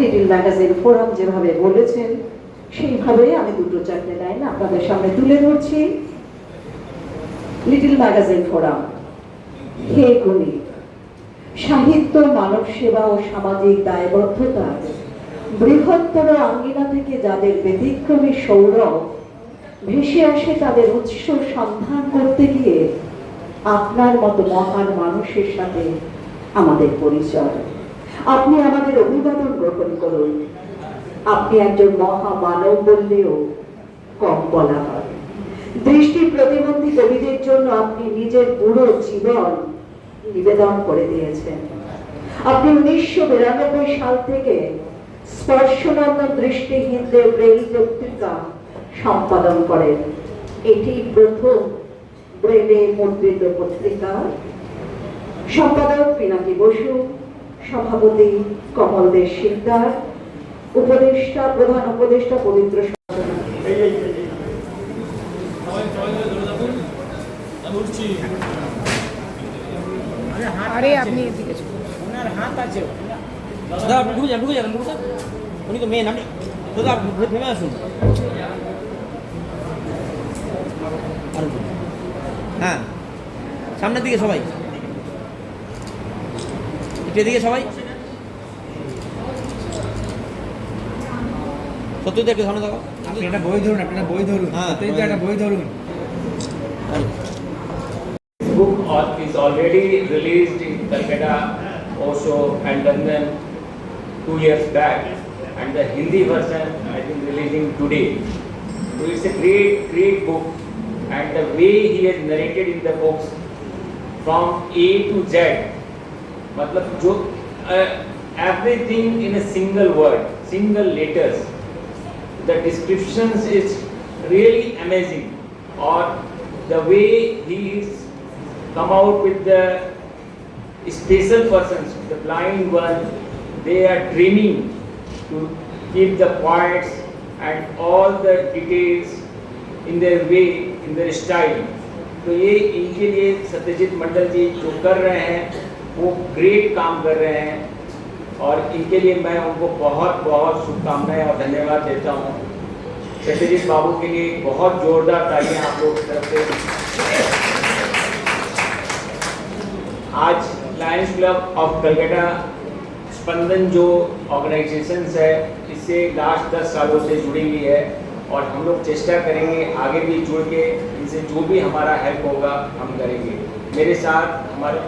Little magazine forum যেভাবে বলেছেন, সেইভাবেই আমি দুটো চারটে লাইন আপনাদের সামনে তুলে ধরছি। লিটিল ম্যাগাজিন ফোরাম হে গুণী, সাহিত্য, মানব সেবা ও সামাজিক দায়বদ্ধতা, বৃহত্তর আঙ্গিনা থেকে যাদের ব্যতিক্রমী সৌরভ, ভেসে আসে তাদের উৎস সন্ধান করতে গিয়ে আপনার মতো মহান মানুষের সাথে আমাদের পরিচয়। আপনি আমাদের অভিবাদন গ্রহণ করুন। আপনি একজন মহামানব বললেও কম বলা হয়। দৃষ্টি প্রতিবন্ধী কবিদের জন্য আপনি নিজের পুরো জীবন নিবেদন করে দিয়েছেন। আপনি উনিশশো বিরানব্বই সাল থেকে স্পর্শনন্দন দৃষ্টিহীনদের ব্রেইল পত্রিকা সম্পাদন করেন। এটি প্রথম ব্রেলে মুদ্রিত পত্রিকা। সম্পাদক পিনাকি বসু সভাপতি কমল দে শিকদার উপদেষ্টা প্রধান উপদেষ্টা পবিত্র সাধনা আরে আপনি এদিকে ওনার হাত আছে। দাদা আপনি ঢুকে যান ঢুকে যান ঢুকে যান। উনি তো মেন আপনি দাদা আপনি ঘুরে ফেমে আসুন। হ্যাঁ সামনের দিকে সবাই। একটু এদিকে সবাই সত্যি একটু সামনে থাকো আপনি একটা বই ধরুন আপনি একটা বই ধরুন হ্যাঁ, সত্যিই তো একটা বই ধরুন book al- is already released in Calcutta, Osho and London two years back and the Hindi version I think releasing today. So it's a great, great book and the way he has narrated in the books from A to Z, मतलब जो everything in a single word single letters the description is really amazing और the way he is come out with the special person the blind one they are dreaming to keep the points and all the details in the way in the style तो ये इनके लिए सत्यजीत मंडल जी जो कर रहे हैं वो ग्रेट काम कर रहे हैं और इनके लिए मैं उनको बहुत बहुत शुभकामनाएँ और धन्यवाद देता हूँ। सत्यजीत बाबू के लिए बहुत जोरदार तालियाँ आप लोग की तरफ़ से। आज Lions Club of Calcutta Spandan जो ऑर्गेनाइजेशन है, इससे लास्ट दस सालों से जुड़ी हुई है और हम लोग चेष्टा करेंगे आगे भी जुड़ के इनसे जो भी हमारा हेल्प होगा, हम करेंगे। मेरे साथ हमारे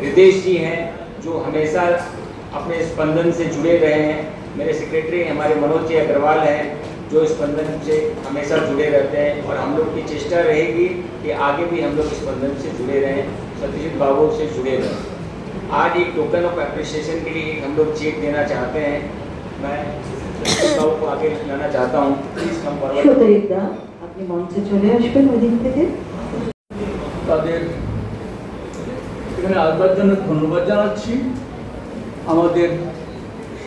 रितेश जी हैं जो हमेशा अपने स्पंदन से जुड़े रहे हैं मेरे सेक्रेटरी हमारे मनोज जी अग्रवाल हैं जो स्पंदन से हमेशा जुड़े रहते हैं और हम लोग की चेष्टा रहेगी कि आगे भी हम लोग स्पंदन से जुड़े रहें सत्यजीत बाबू से जुड़े रहें आज एक टोकन ऑफ अप्रिसिएशन के लिए हम लोग चेक देना चाहते हैं मैं सत्यजीत बाबू को आगे लाना चाहता हूँ प्लीज कम फॉरवर्ड সতরিকদা আপনি মঞ্চে চলে আসবেন ওই দিক থেকে তাদের এখানে আসবার জন্য ধন্যবাদ জানাচ্ছি। আমাদের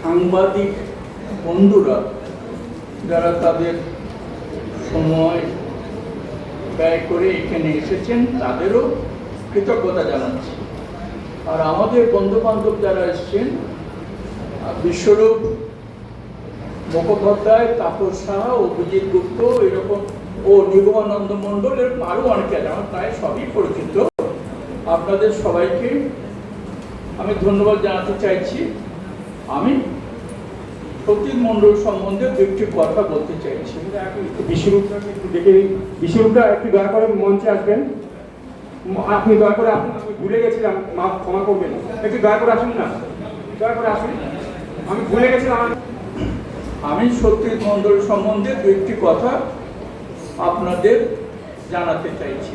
সাংবাদিক বন্ধুরা, যারা তাদের সময় ব্যয় করে এখানে এসেছেন, তাদেরও কৃতজ্ঞতা জানাচ্ছি। আর আমাদের বন্ধু বান্ধব যারা এসছেন বিশ্বরূপ মুখোপাধ্যায়, তাপস সাহা অভিজিৎ গুপ্ত, এরকম ও নিগমানন্দ মণ্ডল এরকম আরও অনেকে আছে, আমার প্রায় সবই পরিচিত। আপনাদের সবাইকে আমি ধন্যবাদ জানাতে চাইছি। আমি সতীন মণ্ডল সম্বন্ধে দু একটি কথা বলতে চাইছি। বিশ্বরূপটাকে একটু দেখে বিশ্বরূপটা একটু দয়া করে মঞ্চে আসবেন। আপনি দয়া করে আপনি আমি ভুলে গেছিলাম মা ক্ষমা করবেন। একটু দয়া করে আসুন না? দয়া করে আসুন। আমি ভুলে গেছিলাম আমি আমি সতীন মণ্ডল সম্বন্ধে দু একটি কথা আপনাদের জানাতে চাইছি।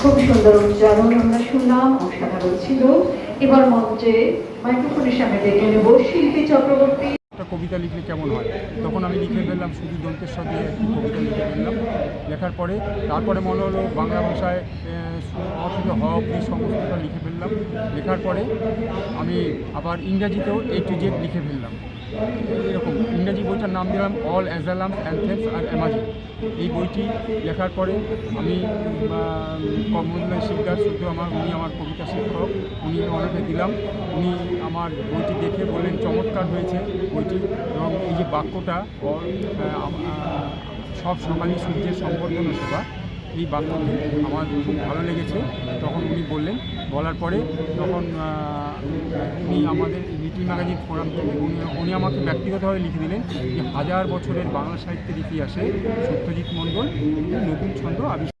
খুব সুন্দর উচ্চারণ আমরা শুনলাম, অসাধারণ ছিল। এবার মঞ্চে মাইক্রোফোনের সামনে ডেকে নেব শিল্পী চক্রবর্তী। একটা কবিতা লিখলে কেমন হয়? তখন আমি লিখে ফেললাম শুধু দন্তেশ্বর দিয়ে একটি কবিতা লিখে ফেললাম। লেখার পরে, তারপরে মনে হলো বাংলা ভাষায় অথচ হ অব্দি সমস্তটা লিখে ফেললাম। লেখার পরে আমি আবার ইংরাজিতেও এ টু জেড লিখে ফেললাম। এরকম। ইংরাজি বইটার নাম দিলাম অল অ্যাজালামস অ্যান্থেমস আর অ্যামাজি এই বইটি লেখার পরে আমি কমলনাথ শিকদার শুধু আমার, উনি আমার কবিতা শিক্ষক, উনি ওনাকে দিলাম। উনি আমার বইটি দেখে বললেন, চমৎকার হয়েছে বইটি। এবং এই যে বাক্যটা সব সকালেই সূর্যের সম্বর্ধনা সভা এই বাক্যটি আমার খুব ভালো লেগেছে। তখন উনি বললেন, বলার পরে তখন উনি আমাদের লিটিল ম্যাগাজিন ফোরাম থেকে, উনি উনি আমাকে ব্যক্তিগতভাবে লিখে দিলেন যে হাজার বছরের বাংলা সাহিত্যের ইতিহাসে সত্যজিৎ মণ্ডল নতুন ছন্দ আবিষ্কার